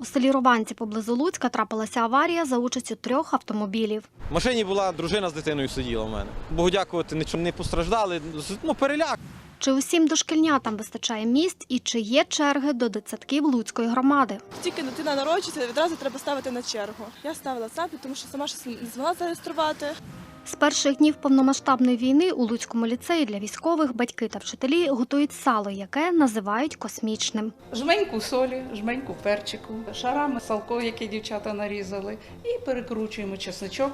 У селі Рованці поблизу Луцька трапилася аварія за участю трьох автомобілів. В машині була дружина з дитиною сиділа в мене. Богу дякувати, нічого не постраждали. Ну, переляк. Чи усім дошкільнятам вистачає місць і чи є черги до дитсадків Луцької громади? Тільки дитина народжується, відразу треба ставити на чергу. Я ставила сам, тому що сама щось не змогла зареєструвати. З перших днів повномасштабної війни у Луцькому ліцеї для військових батьки та вчителі готують сало, яке називають космічним. Жменьку солі, жменьку перчику, шарами салко, яке дівчата нарізали, і перекручуємо чесничок.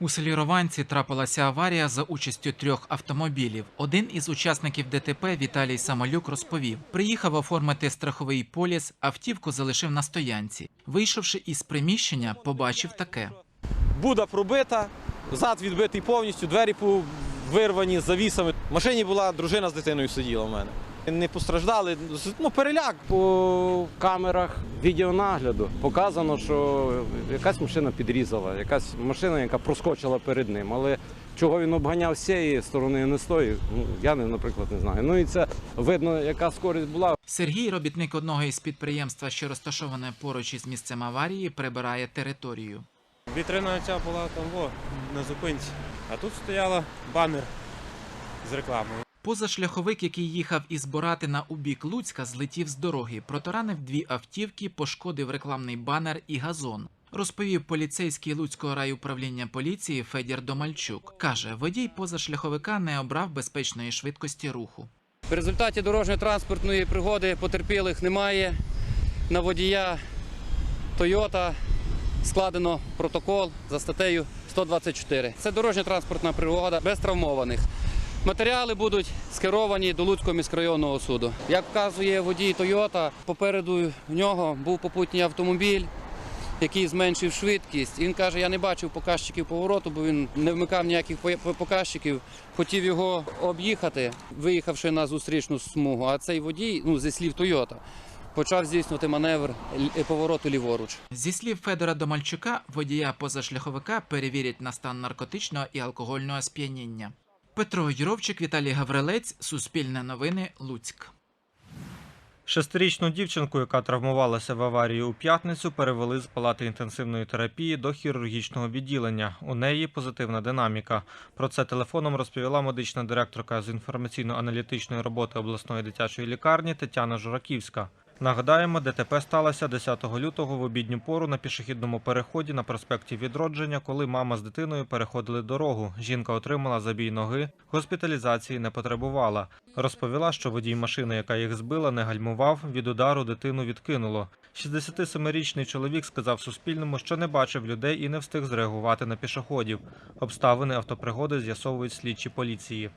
У селі Рованці трапилася аварія за участю трьох автомобілів. Один із учасників ДТП Віталій Самолюк розповів: приїхав оформити страховий поліс, автівку залишив на стоянці. Вийшовши із приміщення, побачив таке. Буда пробита, зад відбитий повністю, двері вирвані завісами. В машині була дружина з дитиною сиділа в мене. Не постраждали. Ну, переляк. По камерах відеонагляду показано, що якась машина підрізала, якась машина, яка проскочила перед ним. Але чого він обганяв з цієї сторони, не з тої, ну, я, наприклад, не знаю. Ну і це видно, яка скорість була. Сергій, робітник одного із підприємства, що розташоване поруч із місцем аварії, прибирає територію. Вітрина ця була там во, на зупинці. А тут стояла банер з рекламою. Позашляховик, який їхав із Боратина у бік Луцька, злетів з дороги, протаранив дві автівки, пошкодив рекламний банер і газон. Розповів поліцейський Луцького райуправління поліції Федір Домальчук. Каже, водій позашляховика не обрав безпечної швидкості руху. В результаті дорожньо-транспортної пригоди потерпілих немає. На водія Toyota складено протокол за статтею 124. Це дорожньо-транспортна пригода без травмованих. Матеріали будуть скеровані до Луцького міськрайонного суду. Як вказує водій Toyota, попереду нього був попутній автомобіль, який зменшив швидкість. Він каже, я не бачив показчиків повороту, бо він не вмикав ніяких показчиків. Хотів його об'їхати, виїхавши на зустрічну смугу. А цей водій, ну зі слів Тойота, почав здійснювати маневр повороту ліворуч. Зі слів Федора Домальчука, водія позашляховика перевірять на стан наркотичного і алкогольного сп'яніння. Петро Юровчик, Віталій Гаврилець, Суспільне новини, Луцьк. Шестирічну дівчинку, яка травмувалася в аварії у п'ятницю, перевели з палати інтенсивної терапії до хірургічного відділення. У неї позитивна динаміка. Про це телефоном розповіла медична директорка з інформаційно-аналітичної роботи обласної дитячої лікарні Тетяна Жураківська. Нагадаємо, ДТП сталося 10 лютого в обідню пору на пішохідному переході на проспекті Відродження, коли мама з дитиною переходили дорогу. Жінка отримала забій ноги, госпіталізації не потребувала. Розповіла, що водій машини, яка їх збила, не гальмував, від удару дитину відкинуло. 67-річний чоловік сказав Суспільному, що не бачив людей і не встиг зреагувати на пішоходів. Обставини автопригоди з'ясовують слідчі поліції.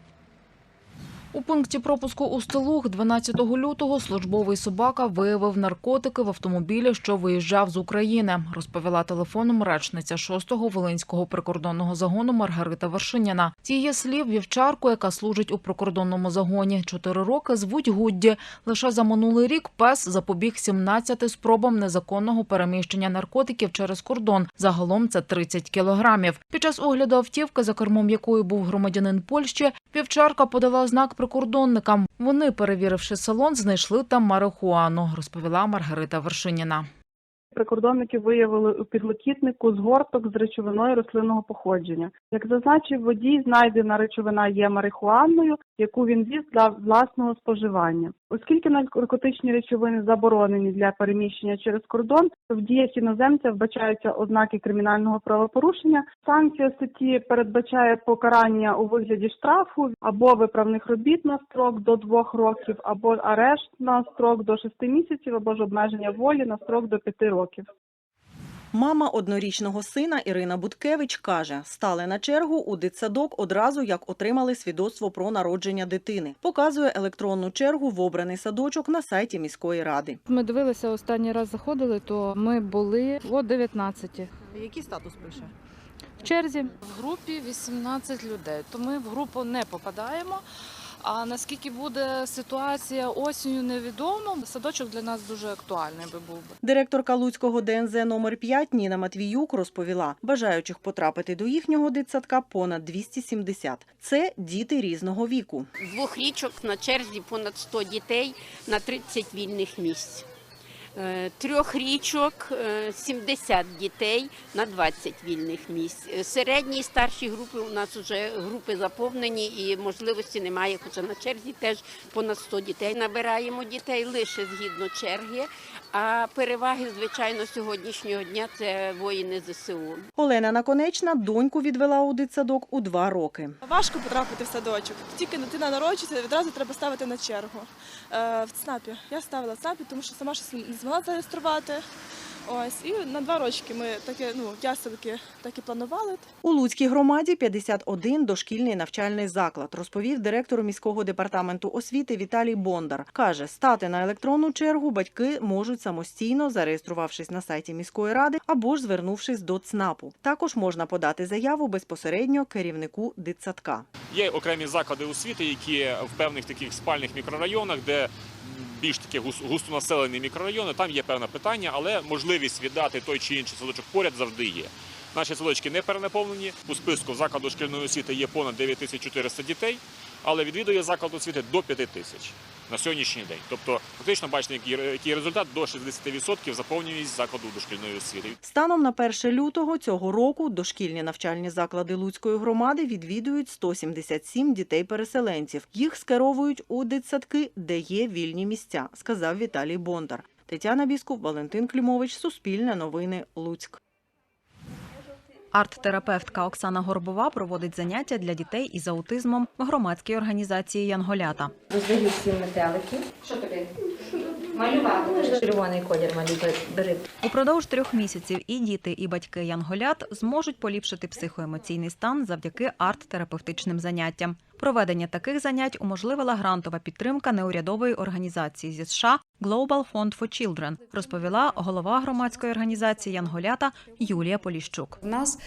У пункті пропуску у Стелух 12 лютого службовий собака виявив наркотики в автомобілі, що виїжджав з України, розповіла телефоном речниця 6-го Волинського прикордонного загону Маргарита Вершиняна. З слів, вівчарку, яка служить у прикордонному загоні 4 роки, звуть Гудді. Лише за минулий рік пес запобіг 17 спробам незаконного переміщення наркотиків через кордон. Загалом це 30 кілограмів. Під час огляду автівки, за кермом якої був громадянин Польщі, вівчарка подала знак прикордонникам. Вони, перевіривши салон, знайшли там марихуану, розповіла Маргарита Вершиніна. Прикордонники виявили у підлокітнику згорток з речовиною рослинного походження. Як зазначив водій, знайдена речовина є марихуаною, яку він віз для власного споживання. Оскільки наркотичні речовини заборонені для переміщення через кордон, то в діях іноземця вбачаються ознаки кримінального правопорушення. Санкція статті передбачає покарання у вигляді штрафу або виправних робіт на строк до двох років, або арешт на строк до шести місяців, або ж обмеження волі на строк до п'яти років. Мама однорічного сина Ірина Буткевич каже, стали на чергу у дитсадок одразу, як отримали свідоцтво про народження дитини. Показує електронну чергу в обраний садочок на сайті міської ради. Ми дивилися останній раз заходили, то ми були о 19 Який статус пише? в черзі. В групі 18 людей, то ми в групу не попадаємо. А наскільки буде ситуація осінню, невідомо. Садочок для нас дуже актуальний би був. Директорка Луцького ДНЗ номер 5 Ніна Матвіюк розповіла, бажаючих потрапити до їхнього дитсадка понад 270. Це діти різного віку. Двох річок на черзі понад 100 дітей на 30 вільних місць. Е, Трьох річок, е, 70 дітей на 20 вільних місць. Е, Середні і старші групи у нас вже групи заповнені і можливості немає, хоча на черзі теж понад 100 дітей. Набираємо дітей лише згідно черги, а переваги, звичайно, сьогоднішнього дня це воїни ЗСУ. Олена Наконечна доньку відвела у дитсадок у два роки. Важко потрапити в садочок. Тільки дитина народжується, відразу треба ставити на чергу. Е, в ЦНАПі. Я ставила в ЦНАПі, тому що сама щось не змогла зареєструвати. Ось, і на два рочки ми таке, ну, яселки так і планували. У Луцькій громаді 51 дошкільний навчальний заклад, розповів директор міського департаменту освіти Віталій Бондар. Каже, стати на електронну чергу батьки можуть самостійно, зареєструвавшись на сайті міської ради або ж звернувшись до ЦНАПу. Також можна подати заяву безпосередньо керівнику дитсадка. Є окремі заклади освіти, які в певних таких спальних мікрорайонах, де більш такі гус- густонаселені мікрорайони, там є певне питання, але можливість віддати той чи інший садочок поряд завжди є. Наші садочки не перенаповнені. У списку закладу шкільної освіти є понад 9400 дітей, але відвідує заклад освіти до 5 тисяч на сьогоднішній день. Тобто, фактично, бачите, який, результат до 60% заповнюється закладу дошкільної освіти. Станом на 1 лютого цього року дошкільні навчальні заклади Луцької громади відвідують 177 дітей-переселенців. Їх скеровують у дитсадки, де є вільні місця, сказав Віталій Бондар. Тетяна Біскуп, Валентин Клімович, Суспільне новини, Луцьк. Арт-терапевтка Оксана Горбова проводить заняття для дітей із аутизмом в громадській організації Янголята. Роздаю всім метелики. Що тобі? Малювати. Червоний колір малюй, бери. Упродовж трьох місяців і діти, і батьки Янголят зможуть поліпшити психоемоційний стан завдяки арт-терапевтичним заняттям. Проведення таких занять уможливила грантова підтримка неурядової організації зі США Global Fund for Children, розповіла голова громадської організації Янголята Юлія Поліщук. У нас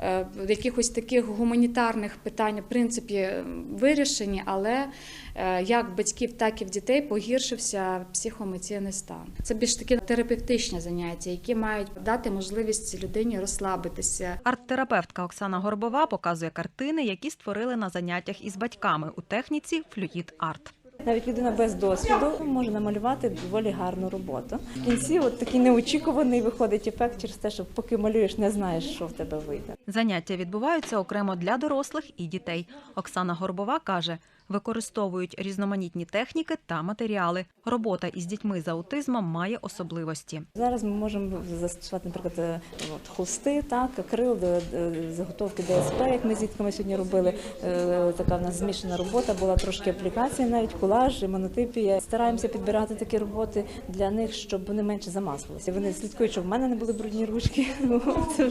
е, якихось таких гуманітарних питань, в принципі, е, вирішені, але е, як батьків, так і в дітей погіршився психоемоційний стан. Це більш такі терапевтичні заняття, які мають дати можливість людині розслабитися. Арт-терапевтка Оксана Горбова показує картини, які створили на заняттях із батьками у техніці флюїд арт. Навіть людина без досвіду може намалювати доволі гарну роботу. В кінці от такий неочікуваний виходить ефект через те, що поки малюєш, не знаєш, що в тебе вийде. Заняття відбуваються окремо для дорослих і дітей. Оксана Горбова каже, використовують різноманітні техніки та матеріали. Робота із дітьми з аутизмом має особливості. Зараз ми можемо застосувати, наприклад, е, холсти, так, акрил, де- де заготовки ДСП, як ми з дітками сьогодні робили. Е, Така в нас змішана робота, була трошки аплікація, навіть колаж, монотипія. Стараємося підбирати такі роботи для них, щоб вони менше замазувалися. Вони слідкують, щоб в мене не були брудні ручки. Це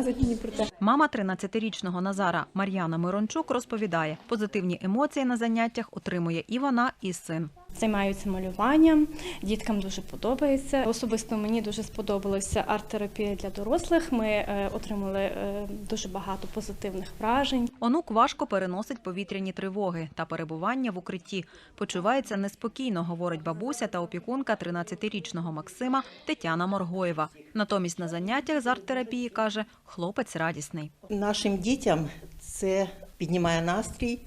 вже підказують мені про це. Мама 13-річного Назара Мар'яна Мирончук розповідає, позитивні емоції на заняттях отримує і вона, і син. Займаються малюванням, діткам дуже подобається. Особисто мені дуже сподобалася арт-терапія для дорослих. Ми е, отримали е, дуже багато позитивних вражень. Онук важко переносить повітряні тривоги та перебування в укритті. Почувається неспокійно, говорить бабуся та опікунка 13-річного Максима Тетяна Моргоєва. Натомість на заняттях з арт-терапії каже, хлопець радісний. Нашим дітям це піднімає настрій,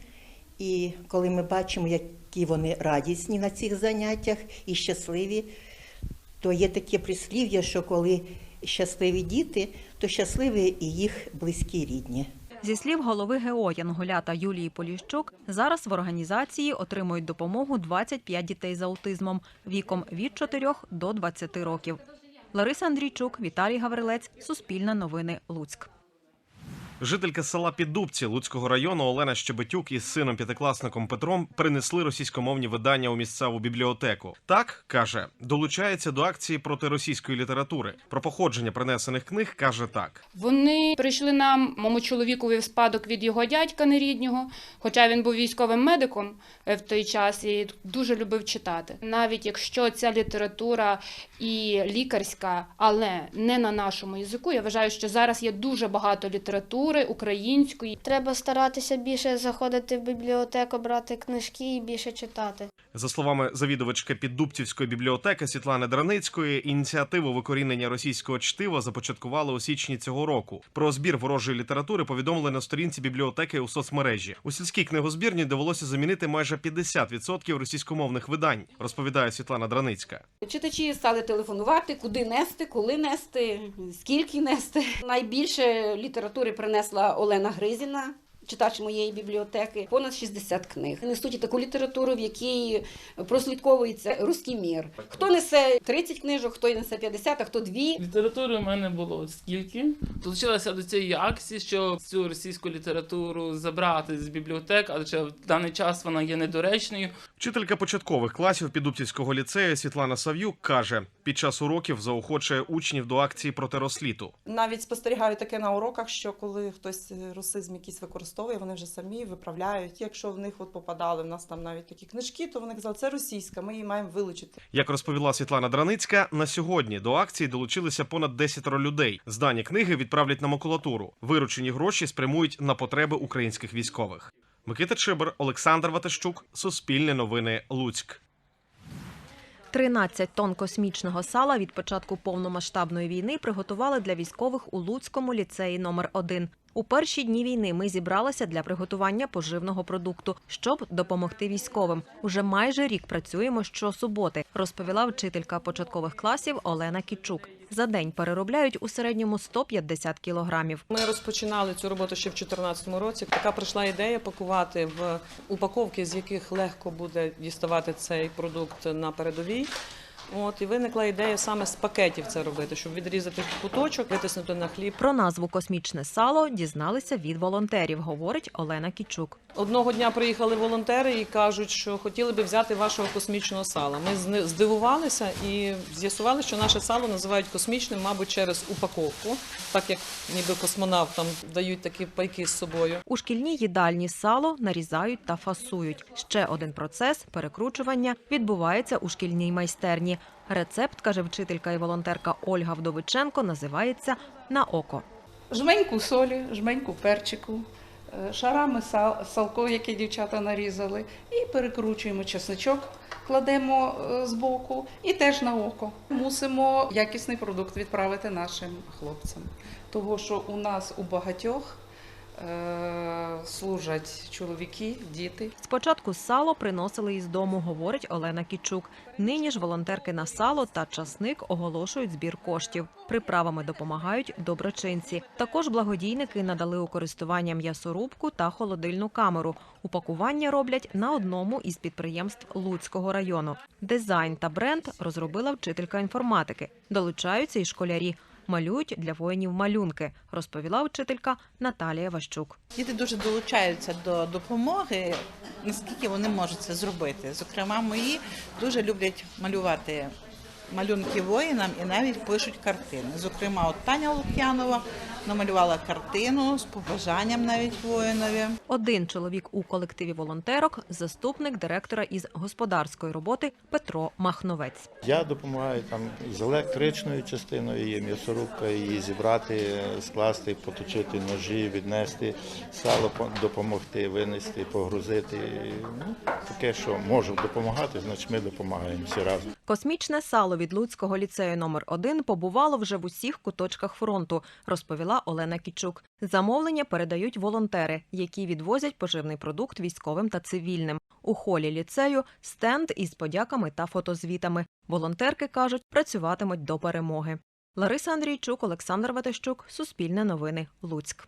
і коли ми бачимо, які вони радісні на цих заняттях і щасливі, то є таке прислів'я, що коли щасливі діти, то щасливі і їх близькі рідні. Зі слів голови ГО Янголята Юлії Поліщук, зараз в організації отримують допомогу 25 дітей з аутизмом віком від 4 до 20 років. Лариса Андрійчук, Віталій Гаврилець, Суспільне новини, Луцьк. Жителька села Піддубці Луцького району Олена Щебетюк із сином п'ятикласником Петром принесли російськомовні видання у місцеву бібліотеку. Так каже, долучається до акції проти російської літератури. Про походження принесених книг каже так: Вони прийшли нам, моєму чоловікові в спадок від його дядька неріднього, хоча він був військовим медиком е, в той час і дуже любив читати. Навіть якщо ця література і лікарська, але не на нашому язику, я вважаю, що зараз є дуже багато літератури, літератури української. Треба старатися більше заходити в бібліотеку, брати книжки і більше читати. За словами завідувачки Піддубцівської бібліотеки Світлани Драницької, ініціативу викорінення російського чтива започаткували у січні цього року. Про збір ворожої літератури повідомили на сторінці бібліотеки у соцмережі. У сільській книгозбірні довелося замінити майже 50% російськомовних видань, розповідає Світлана Драницька. Читачі стали телефонувати, куди нести, коли нести, скільки нести. Найбільше літератури принесла Олена Гризіна. Читач моєї бібліотеки понад 60 книг. Несуть і таку літературу, в якій прослідковується руський мір. Хто несе 30 книжок, хто й несе 50, а хто дві. Літератури в мене було скільки. Долучилася до цієї акції, щоб цю російську літературу забрати з бібліотек, адже в даний час вона є недоречною. Вчителька початкових класів Піддубцівського ліцею Світлана Сав'юк каже, під час уроків заохочує учнів до акції проти розсліту. Навіть спостерігаю таке на уроках, що коли хтось русизм якийсь використовує, вони вже самі виправляють. Якщо в них от попадали в нас там навіть такі книжки, то вони казали, це російська, ми її маємо вилучити. Як розповіла Світлана Драницька, на сьогодні до акції долучилися понад 10 людей. Здані книги відправлять на макулатуру. Виручені гроші спрямують на потреби українських військових. Микита Чибер, Олександр Ватащук, Суспільне новини, Луцьк. 13 тонн космічного сала від початку повномасштабної війни приготували для військових у Луцькому ліцеї номер 1 У перші дні війни ми зібралися для приготування поживного продукту, щоб допомогти військовим. Уже майже рік працюємо щосуботи, розповіла вчителька початкових класів Олена Кічук. За день переробляють у середньому 150 кілограмів. Ми розпочинали цю роботу ще в 2014 році. Така прийшла ідея пакувати в упаковки, з яких легко буде діставати цей продукт на передовій. От і виникла ідея саме з пакетів це робити, щоб відрізати куточок, витиснути на хліб. Про назву космічне сало дізналися від волонтерів, говорить Олена Кічук. Одного дня приїхали волонтери і кажуть, що хотіли би взяти вашого космічного сала. Ми здивувалися і з'ясували, що наше сало називають космічним, мабуть, через упаковку, так як ніби космонавтам дають такі пайки з собою. У шкільній їдальні сало нарізають та фасують. Ще один процес перекручування відбувається у шкільній майстерні. Рецепт, каже вчителька і волонтерка Ольга Вдовиченко, називається на око. жменьку солі, жменьку перчику, е, шарами сал, салко, яке дівчата нарізали, і перекручуємо чесничок, кладемо е, збоку і теж на око. Мусимо якісний продукт відправити нашим хлопцям, того що у нас у багатьох служать чоловіки, діти. Спочатку сало приносили із дому, говорить Олена Кічук. Нині ж волонтерки на сало та часник оголошують збір коштів. Приправами допомагають доброчинці. Також благодійники надали у користування м'ясорубку та холодильну камеру. Упакування роблять на одному із підприємств Луцького району. Дизайн та бренд розробила вчителька інформатики. Долучаються і школярі. Малюють для воїнів малюнки, розповіла вчителька Наталія Ващук. Діти дуже долучаються до допомоги, наскільки вони можуть це зробити. Зокрема, мої дуже люблять малювати малюнки воїнам і навіть пишуть картини. Зокрема, от Таня Лук'янова намалювала картину з побажанням навіть воїнові. Один чоловік у колективі волонтерок, заступник директора із господарської роботи Петро Махновець. Я допомагаю там з електричною частиною, є м'ясорубка, її зібрати, скласти, поточити ножі, віднести, сало по- допомогти, винести, погрузити. Ну, таке, що можу допомагати, значить ми допомагаємо всі разом. Космічне сало від Луцького ліцею номер 1 побувало вже в усіх куточках фронту, розповіла Олена Кічук. Замовлення передають волонтери, які відвозять поживний продукт військовим та цивільним. У холі ліцею стенд із подяками та фотозвітами. Волонтерки кажуть, працюватимуть до перемоги. Лариса Андрійчук, Олександр Ватищук, Суспільне новини, Луцьк.